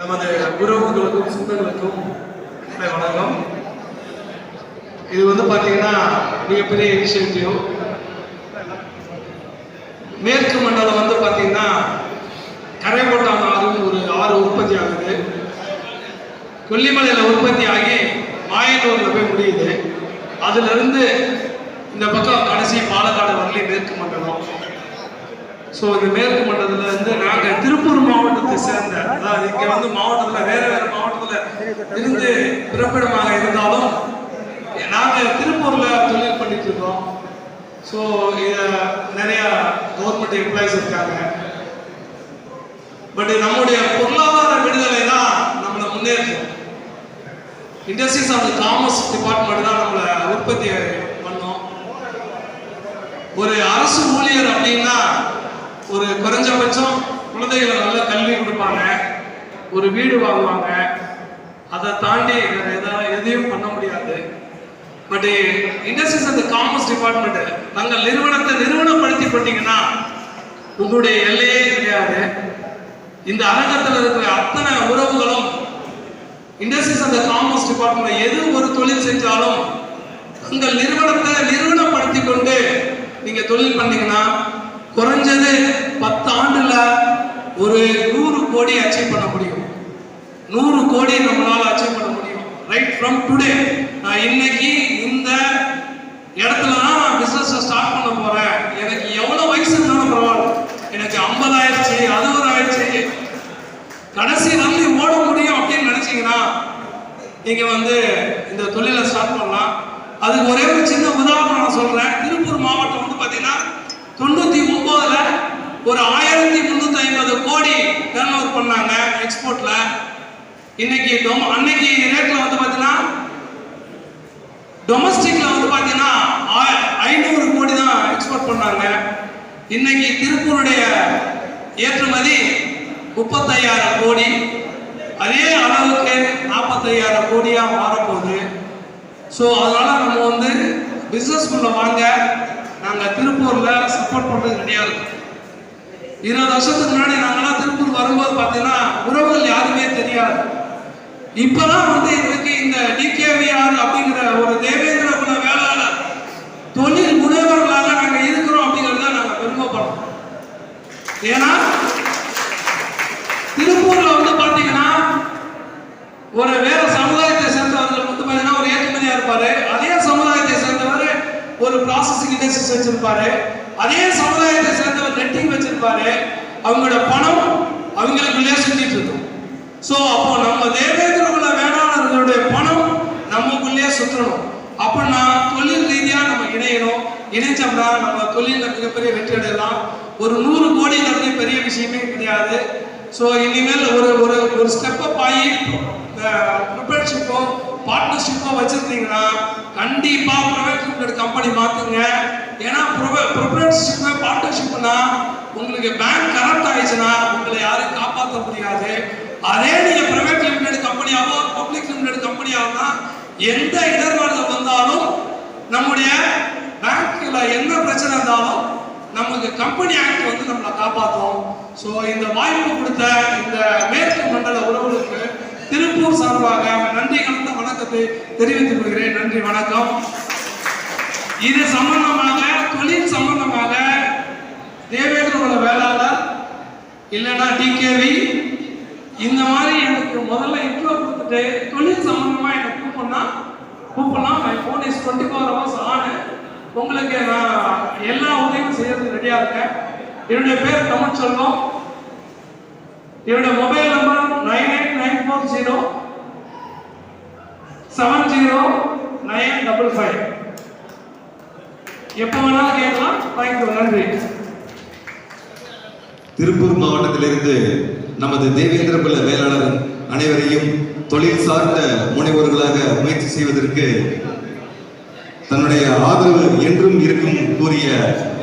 நமது உறவுகளுக்கும் சொந்தங்களுக்கும் வணக்கம். இது வந்து பார்த்தீங்கன்னா மிகப்பெரிய இனிஷியேட்டிவ் மேற்கு மண்டலம் வந்து பார்த்தீங்கன்னா கரைப்பட்டான் ஆறுன்னு ஒரு ஆறு உற்பத்தி ஆகுது. கொல்லிமலையில் உற்பத்தி ஆகி மாயனூரில் போய் முடியுது. அதுலேருந்து இந்த பக்கம் கடைசி பாலக்காடு வரலையும் மேற்கு மண்டலம். ஸோ இந்த மேற்கு மண்டலத்துல இருந்து நாங்கள் திருப்பூர் மாவட்டத்தை சேர்ந்த அதாவது இங்கே வந்து மாவட்டத்தில் வேற வேற மாவட்டத்தில் இருந்து பிறப்பிடமாக இருந்தாலும் நாங்கள் திருப்பூரில் தொழில் பண்ணிட்டு இருக்கோம். ஸோ இதை நிறைய கவர்மெண்ட் எம்ப்ளாயிஸ் இருக்காங்க. பட் நம்முடைய பொருளாதார விடுதலை தான் நம்மளை முன்னேற்றும் இண்டஸ்ட்ரீஸ் ஆஃப் காமர்ஸ் டிபார்ட்மெண்ட் தான் நம்மளை உற்பத்தி பண்ணோம். ஒரு அரசு ஒரு குறைஞ்சபட்சம் குழந்தைகளை நல்லா கல்வி கொடுப்பாங்க. ஒரு வீடு வாங்குவாங்க. அதை தாண்டி வேற எதாவது எதையும் பண்ண முடியாது. But industries and commerce department நாங்கள் நிறுவனத்தை நிறுவனப்படுத்தி கொண்டீங்கன்னா உங்களுடைய எல்லையே கிடையாது. இந்த அரங்கத்தில் இருக்கிற அத்தனை உறவுகளும் இண்டஸ்ட்ரீஸ் அண்ட் காமர்ஸ் டிபார்ட்மெண்ட் எது ஒரு தொழில் செஞ்சாலும் உங்கள் நிறுவனத்தை நிறுவனப்படுத்தி கொண்டு நீங்கள் தொழில் பண்ணீங்கன்னா குறைஞ்சது பத்து ஆண்டுல ஒரு நூறு கோடி அச்சீவ் பண்ண முடியும். நூறு கோடி நம்மளால அச்சீவ் பண்ண முடியும். ரைட் ஃப்ரம் டுடே நான் இன்னைக்கு இந்த இடத்துல தான் நான் பிசினஸ் ஸ்டார்ட் பண்ண போறேன். எனக்கு எவ்வளவு வயசு இருந்தாலும் பரவாயில்ல. எனக்கு ஐம்பது ஆயிடுச்சு அறுபது ஆயிடுச்சு கடைசி வந்து ஓட முடியும் அப்படின்னு நினைச்சீங்கன்னா நீங்க வந்து இந்த தொழிலை ஸ்டார்ட் பண்ணலாம். அதுக்கு ஒரே ஒரு சின்ன உதாரணம் நான் சொல்றேன். திருப்பூர் மாவட்டம் வந்து பாத்தீங்கன்னா தொண்ணூத்தி ஒன்பதுல ஒரு ஆயிரத்தி முந்நூற்றி ஐம்பது கோடி டர்ன் ஓவர் பண்ணாங்க எக்ஸ்போர்ட்ல இன்னைக்கு டொம அன்னைக்கு ரேட்ல வந்து பாத்தீங்கன்னா டொமஸ்டிக்ல வந்து பாத்தீங்கன்னா ஆ- ஐநூறு கோடி தான் எக்ஸ்போர்ட் பண்ணாங்க. இன்னைக்கு திருப்பூருடைய ஏற்றுமதி முப்பத்தையாயிரம் கோடி. அதே அளவுக்கு நாற்பத்தையாயிரம் கோடியா மாறப்போகுது. ஸோ அதனால நம்ம வந்து பிஸ்னஸ் குள்ள வாங்க. நாங்கள் திருப்பூர்ல சப்போர்ட் பண்றது கிடையாது. இருக்கோம் இருபது வருஷத்துக்கு முன்னாடி நாங்களாம் திருப்பூர் வரும்போது பார்த்தீங்கன்னா உறவுகள் யாருமே தெரியாது. இப்பதான் வந்து எங்களுக்கு இந்த டிகேவிஆர் அப்படிங்கிற ஒரு தேவேந்திர குல வேளாளர் தொழில் முனைவர்களாக நாங்க இருக்கிறோம் அப்படிங்கிறத நாங்க பெருமைப்படுறோம். ஏன்னா திருப்பூர்ல வந்து பாத்தீங்கன்னா ஒரு வேற சமுதாயத்தை சேர்ந்தவர்கள் வந்து பாத்தீங்கன்னா ஒரு ஏற்றுமதியா இருப்பாரு. அதே சமுதாயத்தை சேர்ந்தவர் ஒரு ப்ராசஸிங் இண்டஸ்ட்ரீஸ் வச்சிருப்பாரு. அதே சமுதாயத்தை சேர்ந்தவர் நெட்டிங் வச்சிருப்பாரு. அவங்களோட பணம் அவங்களுக்குள்ளே சுத்திட்டு இருக்கும். ஸோ அப்போ நம்ம தேவேந்திர குல வேளாளர்களுடைய பணம் நமக்குள்ளே சுற்றணும் அப்படின்னா தொழில் ரீதியா நம்ம இணையணும். இணைச்சோம்னா நம்ம தொழில மிகப்பெரிய வெற்றி அடையலாம். ஒரு நூறு கோடிங்கிறது பெரிய விஷயமே கிடையாது. ஸோ இனிமேல் ஒரு ஒரு ஒரு ஸ்டெப் ஆகி ப்ரிப்பரேஷிப்போ பார்ட்னர்ஷிப்போ வச்சுருந்தீங்கன்னா கண்டிப்பா ப்ரைவேட் லிமிடெட் கம்பெனி மாத்துங்க. ஏன்னா ப்ரிப்பரேஷிப் பார்ட்னர்ஷிப்னா உங்களுக்கு பேங்க் கரெக்ட் ஆயிடுச்சுன்னா உங்களை யாரும் காப்பாற்ற முடியாது. அதே நீங்க பிரைவேட் லிமிடெட் கம்பெனியாவோ பப்ளிக் லிமிடெட் கம்பெனியாவோ எந்த இடர்பாடுகள் வந்தாலும் நம்முடைய பேங்க்ல என்ன பிரச்சனை இருந்தாலும் நமக்கு கம்பெனி ஆக்ட் வந்து நம்மளை காப்பாற்றும் ஸோ இந்த வாய்ப்பு கொடுத்த இந்த மேற்கு மண்டல உறவுகளுக்கு திருப்பூர் சார்பாக நன்றி கலந்த வணக்கத்தை தெரிவித்துக் கொள்கிறேன். நன்றி வணக்கம். இது சம்பந்தமாக தொழில் சம்பந்தமாக தேவேந்திரோட வேளாளர் இல்லைன்னா டிகேவி இந்த மாதிரி எனக்கு முதல்ல இன்ட்ரோ கொடுத்துட்டு தொழில் சம்பந்தமா எனக்கு கூப்பிடனா கூப்பிடலாம். My phone is twenty four hours ஆனு உங்களுக்கு நான் எல்லா உதவியும் செய்யறதுக்கு ரெடியா இருக்கேன். என்னுடைய பேர் தமிழ்ச்செல்வம். என்னுடைய mobile number nine eight nine four zero seven zero nine double five எப்போ வேணாலும் கேட்கலாம். தேங்க்யூ நன்றி. திருப்பூர் மாவட்டத்திலிருந்து நமது தேவேந்திர குல வேளாளர் அனைவரையும் தொழில் சார்ந்த முனைவோர்களாக முயற்சி செய்வதற்கு தன்னுடைய ஆதரவு என்றும் இருக்கும் கூறிய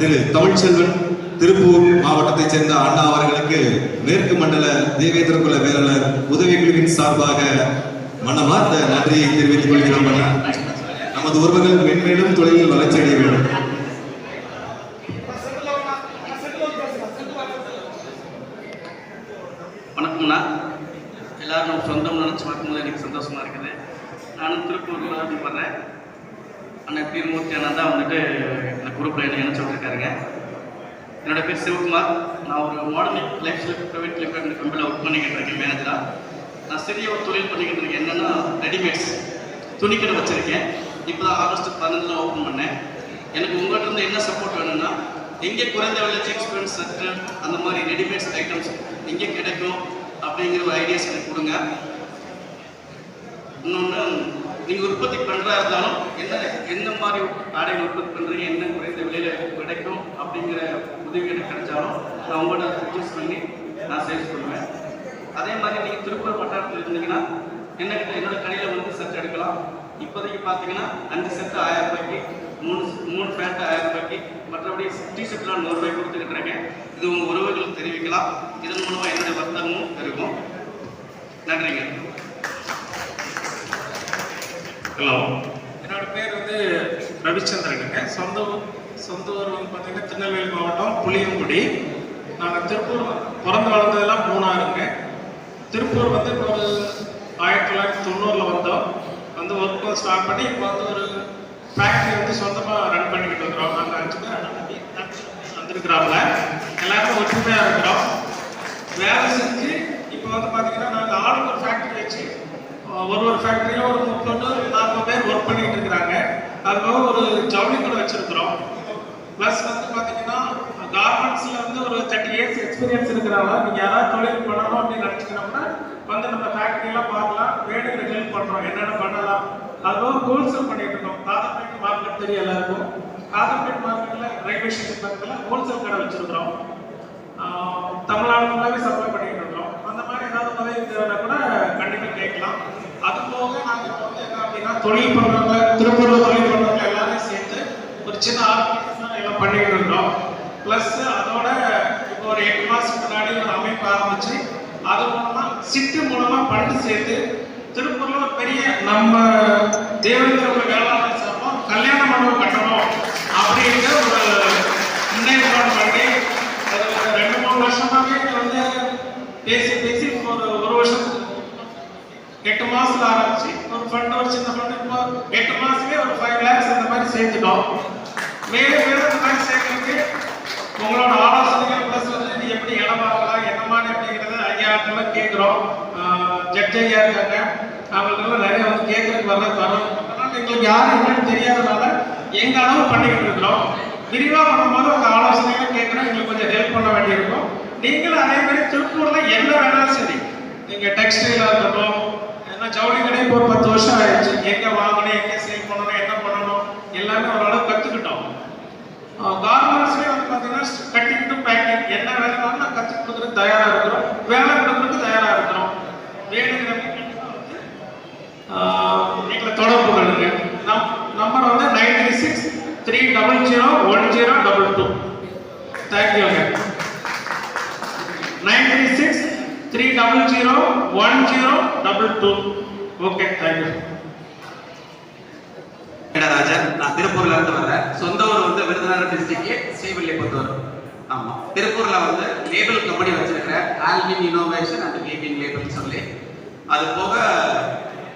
திரு தமிழ்ச்செல்வன் திருப்பூர் மாவட்டத்தைச் சேர்ந்த அண்ணா அவர்களுக்கு மேற்கு மண்டல தேவேந்திர குல வேளாளர் உதவிக்குழுவின் சார்பாக மனமார்ந்த நன்றியை தெரிவித்துக் கொள்கிறோம் நமது உறவுகள் மென்மேலும் தொழிலில் வளர்ச்சி அடைய வேண்டும். வணக்கம்ண்ணா எல்லாரும் நம்ம சொந்தம் நினச்சி பார்க்கும்போது எனக்கு சந்தோஷமா இருக்குது. நானும் திருப்பூரில் வந்து வர்றேன். அண்ணன் தீர்மூர்த்தி அண்ணன் தான் வந்துட்டு இந்த குரூப்பில் என்ன இணைச்சு விட்டுருக்காருங்க. என்னோட பேர் சிவகுமார். நான் ஒரு modern lifestyle private limited கம்பெனியில் ஒர்க் பண்ணிக்கிட்டு இருக்கேன் மேனேஜராக நான் சிறிய ஒரு தொழில் பண்ணிக்கிட்டு இருக்கேன். என்னென்னா ரெடிமேட்ஸ் துணிக்கடை வச்சுருக்கேன். இப்போ தான் ஆகஸ்ட் பதினஞ்சில் ஓப்பன் பண்ணேன். எனக்கு உங்கள்கிட்ட இருந்து என்ன சப்போர்ட் வேணும்னா எங்கே குறைந்த விலை எக்ஸ்பீரியன்ஸ் பேண்ட் அந்த மாதிரி ரெடிமேட்ஸ் ஐட்டம்ஸ் எங்கே கிடைக்கும் அப்படிங்கிற ஒரு ஐடியாஸ் எனக்கு கொடுங்க. இன்னொன்று நீங்கள் உற்பத்தி பண்ணுறா இருந்தாலும் என்ன எந்த மாதிரி ஆடைகள் உற்பத்தி பண்ணுறீங்க என்ன குறைந்த விலையில் கிடைக்கும் அப்படிங்கிற உதவி எனக்கு கிடைச்சாலும் நான் அவங்கள்ட்ட சஜஸ்ட் பண்ணி நான் சேல்ஸ் பண்ணுவேன். அதே மாதிரி நீங்கள் திருப்பூர் வட்டாரத்தில் இருந்தீங்கன்னா என்னக்கிட்ட என்னோட கடையில் வந்து செட் எடுக்கலாம். இப்போதைக்கு பார்த்தீங்கன்னா அஞ்சு செட்டு ஆயிரம் ரூபாய்க்கு மூணு மூணு பேண்ட் ஆயிரம் ரூபாய்க்கு மற்றபடி டி ஷர்ட்லாம் நூறுரூபாய்க்கு கொடுத்துக்கிட்டு இருக்கேன். இது உங்கள் உறவுகளுக்கு தெரிவிக்கலாம். இதன் மூலமாக என்னுடைய வர்த்தகமும் பெருகும். நன்றிங்க. ஹலோ. என்னோட பேர் வந்து ரவிச்சந்திரனுங்க சொந்த ஊர் சொந்த ஊர் வந்து பார்த்தீங்கன்னா திருநெல்வேலி மாவட்டம் புளியங்குடி. நாங்கள் திருப்பூர் பிறந்து வளர்ந்ததெல்லாம் மூணாறுங்க திருப்பூர் வந்து இப்போ ஒரு ஆயிரத்தி தொள்ளாயிரத்தி தொண்ணூறில் வந்தோம். வந்து ஒர்க் ஸ்டார்ட் பண்ணி இப்போ வந்து ஒரு ஃபேக்ட்ரி வந்து சொந்தமாக ரன் பண்ணிக்கிட்டு இருக்கிறோம். நாங்கள் அஞ்சு பேர் அண்ணன் எல்லாருமே ஒற்றுமையாக இருக்கிறோம். வேலை செஞ்சு இப்போ வந்து பார்த்தீங்கன்னா நாங்கள் ஆளுக்கு ஒரு ஃபேக்ட்ரி வச்சு ஒரு ஒரு ஃபேக்ட்ரியும் ஒரு முப்பது நாற்பது பேர் ஒர்க் பண்ணிக்கிட்டு இருக்கிறாங்க. அதுக்காக ஒரு ஜவுளி கூட வச்சுருக்குறோம். ப்ளஸ் வந்து பார்த்தீங்கன்னா கார்மெண்ட்ஸில் வந்து ஒரு தேர்ட்டி இயர்ஸ் எக்ஸ்பீரியன்ஸ் இருக்கிறாங்க நீங்கள் யாராவது தொழில் பண்ணணும் அப்படின்னு நினச்சிக்கணும்னா வந்து நம்ம ஃபேக்ட்ரியெல்லாம் பார்க்கலாம். வேணுங்கிற ஹெல்ப் பண்ணுறோம் என்னென்ன பண்ணலாம்? அதுவும் ஹோல்சேல் பண்ணிட்டு இருக்கோம். காதர்பேட் மார்க்கெட் தெரிய எல்லாருக்கும். காதர்பேட் மார்க்கெட்டில் ரயில்வே ஸ்டேஷன் பக்கத்தில் ஹோல்சேல் கடை வச்சிருக்கிறோம். தமிழ்நாடு ஃபுல்லாகவே சப்ளை பண்ணிட்டு இருக்கிறோம். அந்த மாதிரி ஏதாவது உதவி தேவைன்னா கூட கண்டிப்பாக கேட்கலாம். அது போக நாங்கள் இப்போ வந்து என்ன அப்படின்னா தொழில் பண்ணுறவங்க திருப்பூர் தொழில் பண்ணுறவங்க எல்லாரையும் சேர்த்து ஒரு சின்ன ஆர்கனைசேஷன் எல்லாம் பண்ணிட்டு இருக்கிறோம் ப்ளஸ் அதோட இப்போ ஒரு எட்டு மாதத்துக்கு முன்னாடி ஒரு அமைப்பு ஆரம்பிச்சு அது மூலமா சிட்டு மூலமா பண்டு சேர்த்து திருப்பூர்ல பெரிய நம்ம தேவேந்திர வேளாண் சார்பா கல்யாண மண்டபம் கட்டணும் அப்படிங்கிற ஒரு முன்னேற்பாடு பண்ணி அது ஒரு ரெண்டு மூணு வருஷமாவே வந்து பேசி பேசி இப்போ ஒரு ஒரு வருஷத்துக்கு எட்டு மாசத்துல ஆரம்பிச்சு ஒரு ஃபண்ட் ஒரு சின்ன ஃபண்ட் இப்போ எட்டு மாசமே ஒரு ஃபைவ் லேக்ஸ் இந்த மாதிரி சேர்த்துட்டோம். மேலும் மேலும் அந்த மாதிரி சேர்க்கறதுக்கு உங்களோட ஆலோசனைகள் ப்ளஸ் வந்து எப்படி இடமாறலாம் வாங்கலாம் என்ன அப்படிங்கிறத ஐயாட்டெல்லாம் கேட்குறோம் ஜட்ஜ் ஐயா இருக்காங்க. அவங்களுக்கெல்லாம் நிறைய வந்து கேட்கறதுக்கு வர தரோம் அதனால எங்களுக்கு யாரும் என்னன்னு தெரியாதனால எங்க அளவு பண்ணிக்கிட்டு இருக்கிறோம். விரிவாக பண்ணும்போது உங்கள் ஆலோசனைகள் கேட்குறோம் எங்களுக்கு கொஞ்சம் ஹெல்ப் பண்ண வேண்டியிருக்கும். நீங்களும் அதே மாதிரி திருப்பூரில் என்ன வேணாலும் சரி. நீங்கள் டெக்ஸ்டைலாக இருக்கட்டும் ஏன்னா ஜவுளி கடைக்கு ஒரு பத்து வருஷம் ஆயிடுச்சு. எங்கே வாங்கணும் எங்கே சரி பண்ணணும் என்ன பண்ணணும் எல்லாமே ஓரளவு கத்துக்கிட்டோம் கார்மெண்ட்ஸ்லேயே வந்து பார்த்தீங்கன்னா கட்டிங் டு பேக்கிங் என்ன வேலைனாலும் நான் கற்றுக் கொடுக்குறதுக்கு தயாராக இருக்கிறோம். வேலை கொடுக்குறதுக்கு தயாராக இருக்கிறோம். வேணுங்கிறவங்க ஆஹ் எங்களை தொடர்பு கொள்ளுங்க. நம் நம்பர் வந்து nine three six three double zero one zero double two தேங்க்யூங்க nine three six three double zero one zero double two okay thank you ராஜா? நான் திருப்பூர்ல இருந்து வர்றேன் சொந்த ஊர் டிஸ்ட்ரிக்ட் ஸ்ரீவில்லிபுத்தூர். ஆமாம் திருப்பூரில் வந்து லேபிள் கம்பெனி வச்சிருக்கிறேன் Alvin innovation and Vipin label சொல்லி. அது போக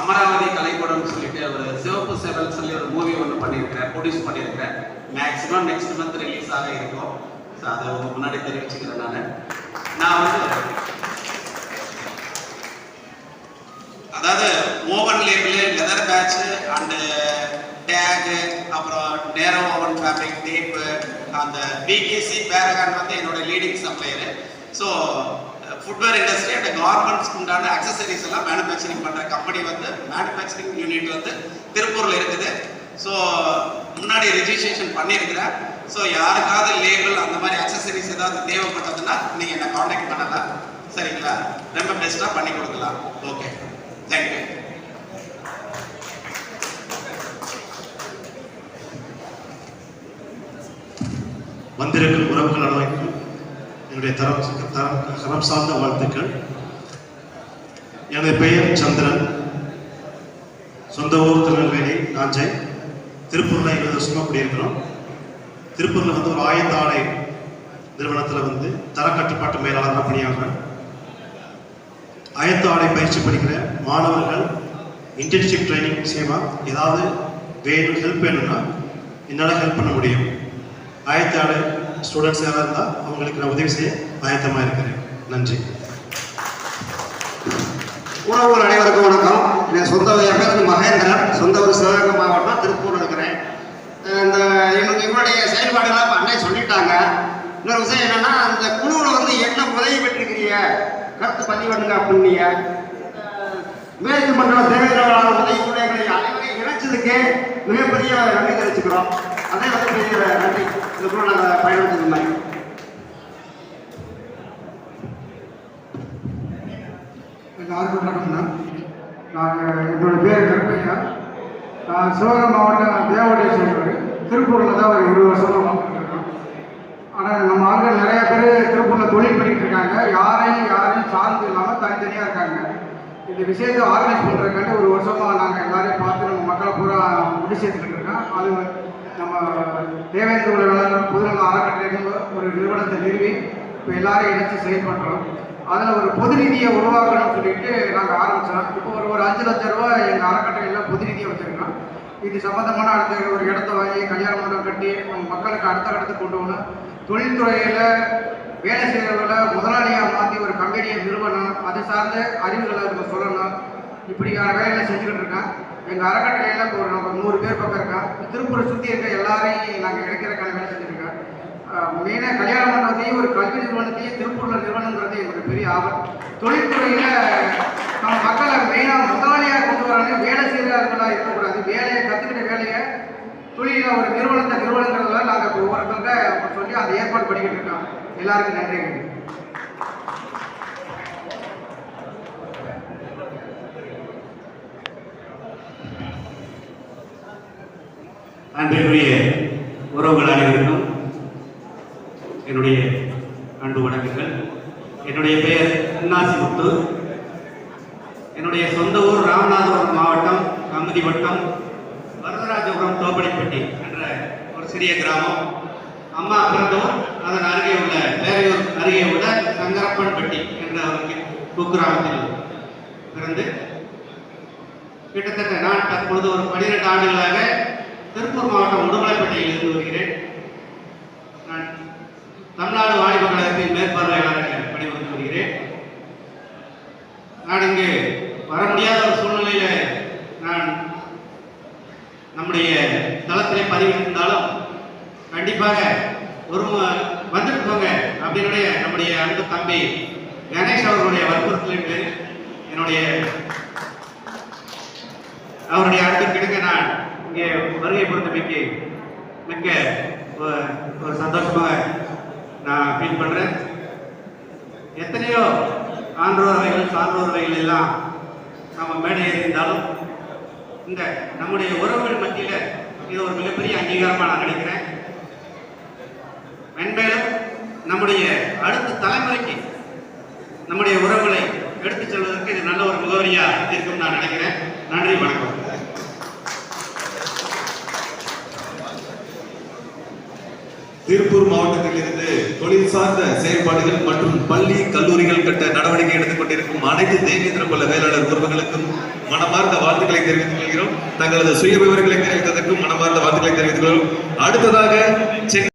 அமராவதி கலைக்கூடம் சொல்லிட்டு ஒரு சிவப்பு செவல் சொல்லி ஒரு மூவி ஒன்று பண்ணியிருக்கிறேன். ப்ரொடியூஸ் பண்ணியிருக்கிறேன். மேக்ஸிமம் நெக்ஸ்ட் மந்த் ரிலீஸ் ஆக இருக்கும். ஸோ அதை உங்க முன்னாடி தெரிவிச்சுக்கிறேன் நான். நான் வந்து அதாவது woven label leather patch and tag அப்புறம் நேரோ ஓவன் ஃபேப்ரிக் டேப்பு அந்த பிகேசி பேரகான் வந்து என்னோட leading supplier so footwear industry and கார்மெண்ட்ஸ்க்கு உண்டான அக்சசரிஸ் எல்லாம் மேனுஃபேக்சரிங் பண்ணுற கம்பெனி வந்து மேனுஃபேக்சரிங் யூனிட் வந்து திருப்பூரில் இருக்குது. ஸோ முன்னாடி ரெஜிஸ்ட்ரேஷன் பண்ணியிருக்கிறேன். ஸோ யாருக்காவது லேபிள் அந்த மாதிரி அக்சசரிஸ் ஏதாவது தேவைப்பட்டதுன்னா நீங்கள் என்னை காண்டாக்ட் பண்ணலாம். சரிங்களா? ரொம்ப பெஸ்ட்டாக பண்ணி கொடுக்கலாம். ஓகே தேங்க்யூ வந்திருக்கும் உறவுகள் அனைவருக்கும் என்னுடைய தரம் தரம் சார்ந்த வாழ்த்துக்கள். எனது பெயர் சந்திரன். சொந்த ஊர் திருநெல்வேலி நாஞ்சை திருப்பூரில் இருபது வருஷமாக குடியிருக்கிறோம். திருப்பூரில் வந்து ஒரு ஆயத்த ஆடை நிறுவனத்தில் வந்து தர கட்டுப்பாட்டு மேலாளராக பணியாகிறேன் ஆயத்த ஆடை பயிற்சி படிக்கிற மாணவர்கள் இன்டர்ன்ஷிப் ட்ரைனிங் விஷயமா ஏதாவது வேணும் ஹெல்ப் வேணும்னா என்னால் ஹெல்ப் பண்ண முடியும். ஆயத்த ஆடை ஸ்டூடெண்ட்ஸ் யாராக இருந்தால் அவங்களுக்கு நான் உதவி செய்ய ஆயத்தமாக இருக்கிறேன். நன்றி. உணவுகள் அனைவருக்கும் வணக்கம். என் சொந்த ஊர் பேர் மகேந்திரன் சொந்த ஊர் சிவகங்கை மாவட்டம் திருப்பூர் இருக்கிறேன். இந்த எங்களுக்கு இவருடைய செயல்பாடுகளாக இப்போ சொல்லிட்டாங்க. இன்னொரு விஷயம் என்னன்னா அந்த குழுவில் வந்து என்ன உதவி பெற்றிருக்கிறீங்க? கருத்து பதிவு பண்ணுங்க அப்படின்னீங்க மேற்கு மண்டலம் தேவையான உதவி கூட எங்களை அனைவரையும் இணைச்சதுக்கு மிகப்பெரிய நன்றி தெரிவிச்சுக்கிறோம். அதே வந்து பெரிய நன்றி. இதுக்கப்புறம் குழு நாங்கள் பயன்படுத்துறது மாதிரி. எல்லாருக்கும் வணக்கம்ண்ணா நாங்கள் என்னோடய பேர் கருப்பையா. நான் சிவகங்கை மாவட்டம் தேவடைய சொல்கிறேன் திருப்பூரில் தான் ஒரு இருபது வருஷமாக வாழ்ந்துட்டு இருக்கோம் ஆனால் நம்ம ஆட்கள் நிறைய பேர் திருப்பூரில் தொழில் பண்ணிட்டு இருக்காங்க யாரையும் யாரையும் சார்ந்து இல்லாமல் தனித்தனியாக இருக்காங்க இந்த விஷயத்தை ஆர்கனைஸ் பண்ணுறதுக்காண்டி ஒரு வருஷமாக நாங்கள் எல்லாரையும் பார்த்து நம்ம மக்களை பூரா முடி சேர்த்துக்கிட்டு இருக்கோம் அது நம்ம தேவேந்திர உலகம் பொதுநல அறக்கட்டளை ஒரு நிறுவனத்தை நிறுவி இப்போ எல்லாரையும் இணைச்சு செயல்படுறோம் அதில் ஒரு பொது நிதியை உருவாக்கணும்னு சொல்லிட்டு நாங்கள் ஆரம்பித்தோம் இப்போ ஒரு ஒரு அஞ்சு லட்ச ரூபாய் எங்கள் அறக்கட்டளையில் பொது நிதியை வச்சுருக்கோம். இது சம்மந்தமான அடுத்த ஒரு இடத்த வாங்கி கல்யாண மண்டபம் கட்டி நம்ம மக்களுக்கு அடுத்த கட்டத்துக்கு கொண்டு வரணும் தொழில்துறையில் வேலை செய்கிறவங்கள முதலாளியாக மாற்றி ஒரு கம்பெனியை நிறுவனம் அது சார்ந்த அறிவுகளை நம்ம சொல்லணும். இப்படியான வேலைகளை செஞ்சுக்கிட்டு இருக்கேன். எங்கள் அறக்கட்டளையில் இப்போ ஒரு நம்ம நூறு பேர் பக்கம் இருக்கோம் திருப்பூரை சுற்றி இருக்க எல்லாரையும் நாங்கள் இணைக்கிறதுக்கான வேலை செஞ்சுருக்கோம் மெயினாக கல்யாண மண்டபத்தையும் ஒரு கல்வி நிறுவனத்தையும் திருப்பூரில் நிறுவனங்கிறது எங்களுக்கு பெரிய ஆபத்து தொழில்துறையில் நம்ம மக்களை மெயினாக முதலாளியாக கொண்டு வராங்க. வேலை செய்கிறவர்களாக இருக்கக்கூடாது. வேலையை கற்றுக்கிட்ட வேலையை தொழிலில் ஒரு நிறுவனத்தை நிறுவனங்கிறதுல நாங்கள் இப்போ ஒவ்வொருத்தங்க சொல்லி அதை ஏற்பாடு பண்ணிக்கிட்டு இருக்கோம். எல்லாருக்கும் நன்றி. அன்பிற்குரிய உறவுகள் அனைவருக்கும் என்னுடைய அன்பு வணக்கங்கள். என்னுடைய பெயர் அன்னாசி முத்து என்னுடைய சொந்த ஊர் ராமநாதபுரம் மாவட்டம் கமுதி வட்டம் வரதராஜபுரம் தோப்படிப்பட்டி என்ற ஒரு சிறிய கிராமம். அம்மா பிறந்தூர் அதன் அருகே உள்ள வேறையூர் அருகே உள்ள சங்கரப்பன்பட்டி என்ற ஒரு குக்கிராமத்தில் பிறந்து கிட்டத்தட்ட நான் தற்பொழுது ஒரு பன்னிரெண்டு ஆண்டுகளாக திருப்பூர் மாவட்டம் உடுமலைப்பேட்டையில் இருந்து வருகிறேன். நான் தமிழ்நாடு வாணிப கழகத்தின் மேற்பார்வையாளராக பணிபுரிந்து வருகிறேன். நான் இங்கு வர முடியாத ஒரு சூழ்நிலையில நான் நம்முடைய தளத்திலே பதிவிட்டிருந்தாலும் கண்டிப்பாக ஒரு வந்துட்டு போங்க அப்படின்னுடைய நம்முடைய அன்பு தம்பி கணேஷ் அவர்களுடைய வற்புறுத்தலின் பேரில் என்னுடைய அவருடைய அன்பிற்கிணங்க நான் இங்கே வருகை பொறுத்தமைக்கு மிக்க ஒரு சந்தோஷமாக நான் ஃபீல் பண்ணுறேன் எத்தனையோ ஆன்றோர்வைகள் சான்றோர்வைகள் எல்லாம் நம்ம மேடை ஏறியிருந்தாலும் இந்த நம்முடைய உறவுகள் மத்தியில் இது ஒரு மிகப்பெரிய அங்கீகாரமாக நான் நினைக்கிறேன். மென்மேலும் நம்முடைய அடுத்த தலைமுறைக்கு நம்முடைய உறவுகளை எடுத்துச் செல்வதற்கு இது நல்ல ஒரு முகவரியாக இருக்கும் நான் நினைக்கிறேன். நன்றி வணக்கம். திருப்பூர் மாவட்டத்தில் இருந்து தொழில் சார்ந்த செயல்பாடுகள் மற்றும் பள்ளி கல்லூரிகள் கட்ட நடவடிக்கை எடுத்துக் கொண்டிருக்கும் அனைத்து தேவேந்திர குல வேளாளர் உறவுகளுக்கும் மனமார்ந்த வாழ்த்துக்களை தெரிவித்துக் கொள்கிறோம். தங்களது சுய விவரங்களை தெரிவித்ததற்கும் மனமார்ந்த வாழ்த்துக்களை தெரிவித்துக் கொள்கிறோம். அடுத்ததாக சென்னை